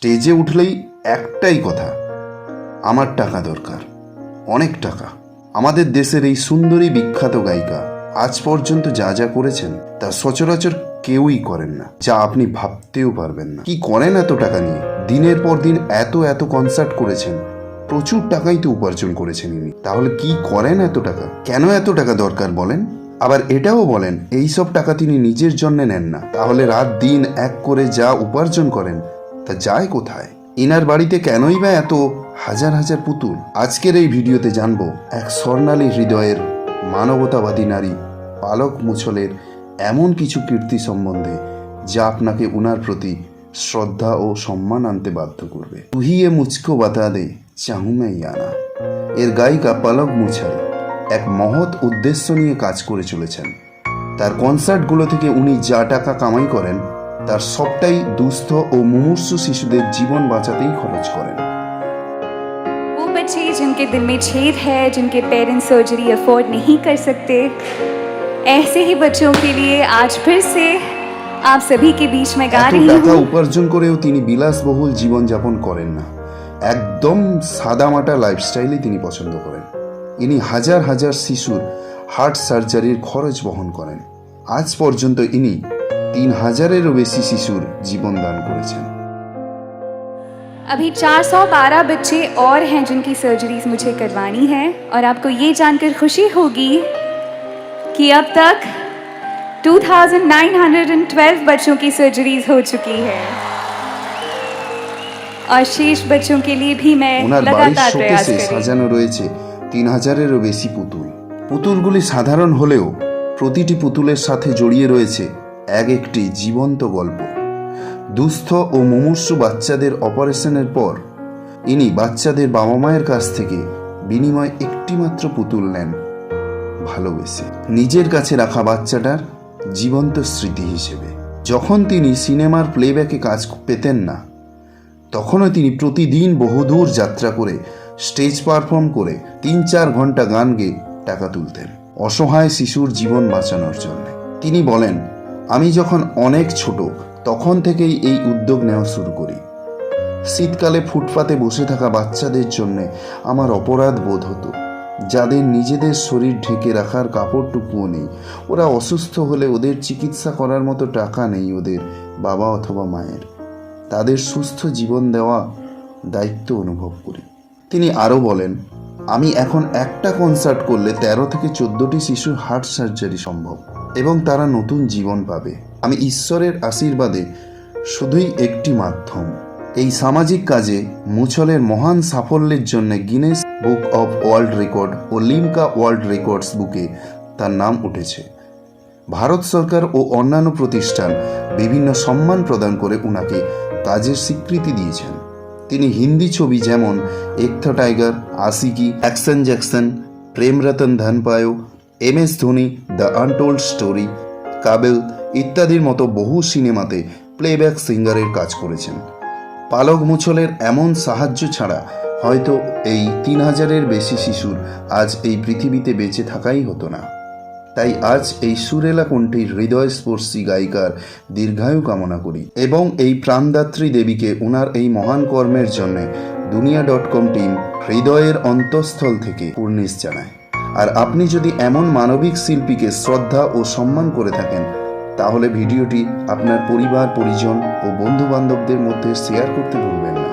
স্টেজে উঠলেই একটাই কথা, আমার টাকা দরকার, অনেক টাকা। আমাদের দেশের এই সুন্দরী বিখ্যাত গায়িকা আজ পর্যন্ত যা যা করেছেন, তা সচরাচর কেউই করেন না, যা আপনি ভাবতেও পারবেন না। কি করেন এত টাকা নিয়ে? দিনের পর দিন এত এত কনসার্ট করেছেন, প্রচুর টাকাই তো উপার্জন করেছেন ইনি। তাহলে কি করেন এত টাকা? কেন এত টাকা দরকার বলেন? আবার এটাও বলেন, এই সব টাকা তিনি নিজের জন্য নেন না। তাহলে রাত দিন এক করে যা উপার্জন করেন তা যায় কোথায়? ইনার বাড়িতে কেনই বা এত হাজার হাজার পুতুল? আজকের এই ভিডিওতে জানব এক স্বর্ণালী হৃদয়ের মানবতাবাদী নারী, পালক মুছলের এমন কিছু কীর্তি সম্বন্ধে যা আপনাকে উনার প্রতি শ্রদ্ধা ও সম্মান আনতে বাধ্য করবে। তুহিয়ে মুচকো বাতা দে চাহু मैं আনা এর গায়িকা পালক মুছাল এক মহৎ উদ্দেশ্য নিয়ে কাজ করে চলেছেন। তার কনসার্টগুলো থেকে উনি যা টাকা কামাই করেন তার সবটাই দুস্থ ও মুমূর্ষু শিশুদের জীবন বাঁচাতেই খরচ করেন वो बच्चे जिनके दिल में छेद है जिनके पेरेंट्स सर्जरी अफोर्ड नहीं कर सकते ऐसे ही बच्चों के लिए आज फिर से आप सभी के बीच में गा এত रही টাকা हूँ উপার্জন করেও তিনি বিলাসবহুল জীবনযাপন করেন না একদম সাদামাটা লাইফস্টাইলই তিনি পছন্দ করেন ইনি হাজার হাজার শিশুর হার্ট সার্জারির খরচ বহন করেন আজ পর্যন্ত ইনি তিন হাজারেরও বেশি শিশুর জীবন দান করেছেন अभी 412 बच्चे और हैं जिनकी सर्जरीज मुझे करवानी है और आपको ये जानकर खुशी होगी कि अब तक 2912 बच्चों की सर्जरीज हो चुकी है और शेष बच्चों के लिए भी मैं ওনার বাড়ির लगातार प्रयास শোকেসে करूंगी সাজানো রয়েছে তিন হাজারেরও বেশি পুতুল পুতুলগুলি সাধারণ হলেও প্রতিটি পুতুলের সাথে জড়িয়ে রয়েছে এক একটি জীবন্ত গল্প। দুস্থ ও মুমূর্ষু বাচ্চাদের অপারেশনের পর, ইনি বাচ্চাদের বাবা মায়ের কাছ থেকে বিনিময় একটিমাত্র পুতুল নেন। ভালোবেসে। নিজের কাছে রাখা বাচ্চাটার জীবন্ত স্মৃতি হিসেবে। যখন তিনি সিনেমার প্লেব্যাকে কাজ পেতেন না, তখনও তিনি প্রতিদিন বহুদূর যাত্রা করে স্টেজ পারফর্ম করে তিন চার ঘণ্টা গান গেয়ে টাকা তুলতেন। অসহায় শিশুর জীবন বাঁচানোর জন্য। তিনি বলেন আমি যখন অনেক ছোট, তখন থেকেই এই উদ্যোগ নেওয়া শুরু করি। শীতকালে ফুটপাতে বসে থাকা বাচ্চাদের জন্যে আমার অপরাধ বোধ হতো। যাদের নিজেদের শরীর ঢেকে রাখার কাপড়টুকুও নেই। ওরা অসুস্থ হলে ওদের চিকিৎসা করার মতো টাকা নেই ওদের বাবা অথবা মায়ের। তাদের সুস্থ জীবন দেওয়া দায়িত্ব অনুভব করি। তিনি আরও বলেন, আমি এখন একটা কনসার্ট করলে তেরো থেকে চোদ্দটি শিশুর হার্ট সার্জারি সম্ভব। এবং তারা নতুন জীবন পাবে। আমি ঈশ্বরের আশীর্বাদে শুধুই একটি মাধ্যম। এই সামাজিক কাজে মুছলের মহান সাফল্যের জন্য Guinness Book of World Record O Limca world records বুকে তার নাম উঠেছে। ভারত সরকার ও অন্যান্য প্রতিষ্ঠান বিভিন্ন সম্মান প্রদান করে উনাকে কাজের স্বীকৃতি দিয়েছেন। তিনি হিন্দি ছবি যেমন একথা Tiger Aashiqui Action Jackson Prem Ratan Dhan Payo M S Dhoni, The Untold Story, Kaabil ইত্যাদির মতো বহু সিনেমাতে প্লেব্যাক সিঙ্গারের কাজ করেছেন। পালক মুছলের এমন সাহায্য ছাড়া হয়তো এই তিন হাজারের বেশি শিশুর আজ এই পৃথিবীতে বেঁচে থাকাই হতো না। তাই আজ এই সুরেলা কণ্ঠীর হৃদয়স্পর্শী গায়িকার দীর্ঘায়ু কামনা করি এবং এই প্রাণদাত্রী দেবীকে ওনার এই মহান কর্মের জন্য দুনিয়া ডট কম টিম হৃদয়ের অন্তঃস্থল থেকে পূর্ণিশ জানায়। আর আপনি যদি এমন মানবিক শিল্পীকে শ্রদ্ধা ও সম্মান করে থাকেন, তাহলে ভিডিওটি আপনার পরিবার, পরিজন ও বন্ধুবান্ধবদের মধ্যে শেয়ার করতে ভুলবেন না।